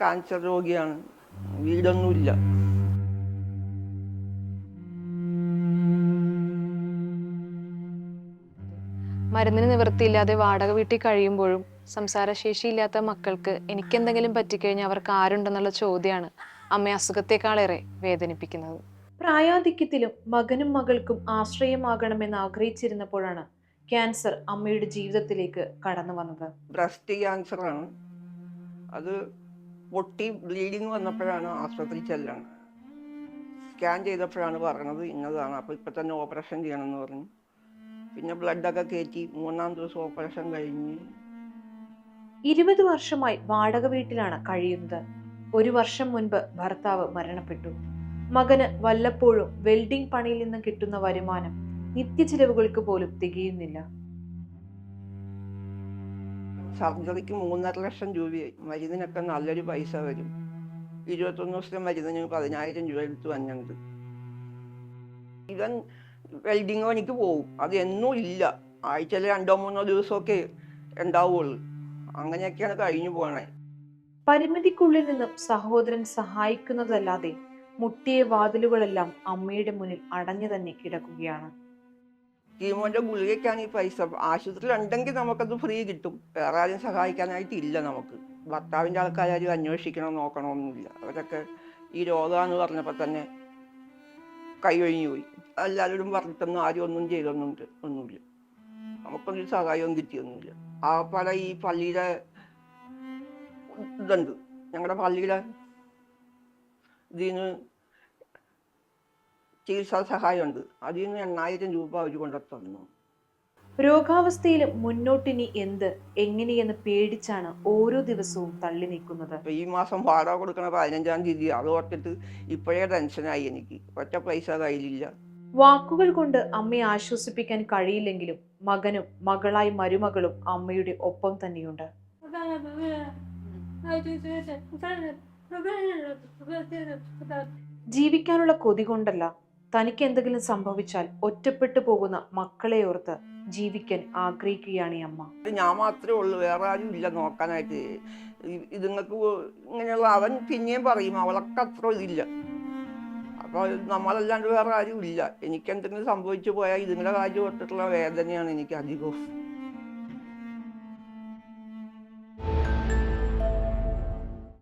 Cancer രോഗിയാണ്. വീടൊന്നുമില്ല. മരുന്നിന് നിവൃത്തിയില്ലാതെ വാടക വീട്ടിൽ കഴിയുമ്പോഴും സംസാരശേഷിയില്ലാത്ത മക്കൾക്ക് എനിക്കെന്തെങ്കിലും പറ്റിക്കഴിഞ്ഞാൽ അവർക്ക് ആരുണ്ടെന്നുള്ള ചോദ്യമാണ് അമ്മയെ അസുഖത്തെക്കാളേറെ വേദനിപ്പിക്കുന്നത്. പ്രായാധിക്യത്തിലും മകനും മകൾക്കും ആശ്രയമാകണമെന്ന് ആഗ്രഹിച്ചിരുന്നപ്പോഴാണ് ക്യാൻസർ അമ്മയുടെ ജീവിതത്തിലേക്ക് കടന്നു വന്നത്. ബ്രസ്റ്റ് ക്യാൻസറാണ്. അത് പൊട്ടി ബ്ലീഡിങ് വന്നപ്പോഴാണ് ആശുപത്രി ചെല്ലണം സ്കാൻ ചെയ്തപ്പോഴാണ് പറഞ്ഞത് ഇന്നതാണ്. അപ്പോൾ ഇപ്പം തന്നെ ഓപ്പറേഷൻ ചെയ്യണമെന്ന് പറഞ്ഞു. പിന്നെ ബ്ലഡൊക്കെ കയറ്റി മൂന്നാം ദിവസം ഓപ്പറേഷൻ കഴിഞ്ഞ്. ഇരുപത് വർഷമായി വാടക വീട്ടിലാണ് കഴിയുന്നത്. ഒരു വർഷം മുൻപ് ഭർത്താവ് മരണപ്പെട്ടു. മകന് വല്ലപ്പോഴും വെൽഡിംഗ് പണിയിൽ നിന്ന് കിട്ടുന്ന വരുമാനം നിത്യ ചിലവുകൾക്ക് പോലും തികയുന്നില്ല. സർജറിക്ക് മൂന്നര ലക്ഷം രൂപയായി മരുന്നിനൊക്കെ നല്ലൊരു പൈസ വരും. ഇരുപത്തൊന്ന് ദിവസത്തെ മരുന്നിന് പതിനായിരം രൂപ എടുത്ത് വന്നിട്ടുണ്ട്. ഇവൻ വെൽഡിങ് പണിക്ക് പോകും അത് എന്നും ഇല്ല. ആഴ്ചയിൽ രണ്ടോ മൂന്നോ ദിവസമൊക്കെ ഉണ്ടാവുള്ളൂ. അങ്ങനെയൊക്കെയാണ് കഴിഞ്ഞു പോകണേ പരിമിതിക്കുള്ളിൽ നിന്നും സഹോദരൻ സഹായിക്കുന്നതല്ലാതെ മുട്ടിയ വാതിലുകളെല്ലാം അമ്മയുടെ മുന്നിൽ അടഞ്ഞു തന്നെ കിടക്കുകയാണ്. കീമോന്റെ ഗുളികയ്ക്കാണ് ഈ പൈസ. ആശുപത്രിയിൽ ഉണ്ടെങ്കിൽ നമുക്കത് ഫ്രീ കിട്ടും. വേറെ ആരും സഹായിക്കാനായിട്ട് ഇല്ല നമുക്ക്. ഭർത്താവിന്റെ ആൾക്കാരും അന്വേഷിക്കണം നോക്കണമെന്നില്ല അവരൊക്കെ ഈ രോഗമാണ് പറഞ്ഞപ്പോൾ തന്നെ കൈയൊഴിഞ്ഞു പോയി. എല്ലാവരോടും പറഞ്ഞിട്ടൊന്നും ആരും ഒന്നും ചെയ്തൊന്നും ഒന്നുമില്ല. നമുക്കൊന്നും സഹായവും കിട്ടിയൊന്നുമില്ല. ആ പല ഈ പള്ളിയുടെ ഇതുണ്ട്. ഞങ്ങളുടെ പള്ളിയുടെ ഇതിൽ നിന്ന് ചികിത്സാ സഹായമുണ്ട്. അതിൽ നിന്ന് എണ്ണായിരം രൂപ അവർ കൊണ്ടു തന്നു. രോഗാവസ്ഥയിൽ മുന്നോട്ടിനി എന്ത്? എങ്ങനെയെന്ന് പേടിച്ചാണ് ഓരോ ദിവസവും തള്ളി നിൽക്കുന്നത്. ഈ മാസം വാടക കൊടുക്കണ പതിനഞ്ചാം തീയതി അത് ഓർത്തിട്ട് ഇപ്പോഴേ ടെൻഷനായി എനിക്ക്. ഒറ്റ പൈസ കയ്യിലില്ല. വാക്കുകൾ കൊണ്ട് അമ്മയെ ആശ്വസിപ്പിക്കാൻ കഴിയില്ലെങ്കിലും മകനും മകളായി മരുമകളും അമ്മയുടെ ഒപ്പം തന്നെയുണ്ട്. ജീവിക്കാനുള്ള കൊതി കൊണ്ടല്ല തനിക്ക് എന്തെങ്കിലും സംഭവിച്ചാൽ ഒറ്റപ്പെട്ടു പോകുന്ന മക്കളെ ഓർത്ത് ജീവിക്കാൻ ആഗ്രഹിക്കുകയാണ് ഈ അമ്മ. ഞാൻ മാത്രമേ ഉള്ളൂ. വേറെ ആരും ഇല്ല നോക്കാനായിട്ട്. ഇതുങ്ങൾക്ക് ഇങ്ങനെയുള്ള അവൻ പിന്നെയും പറയും അവളൊക്കെ അത്ര ഇതില്ല. അപ്പൊ നമ്മളല്ലാണ്ട് വേറെ ആരും ഇല്ല. എനിക്ക് എന്തെങ്കിലും സംഭവിച്ചു പോയാൽ ഇതിങ്ങളുടെ കാര്യം ഓർത്തിട്ടുള്ള വേദനയാണ് എനിക്ക് അധികവും.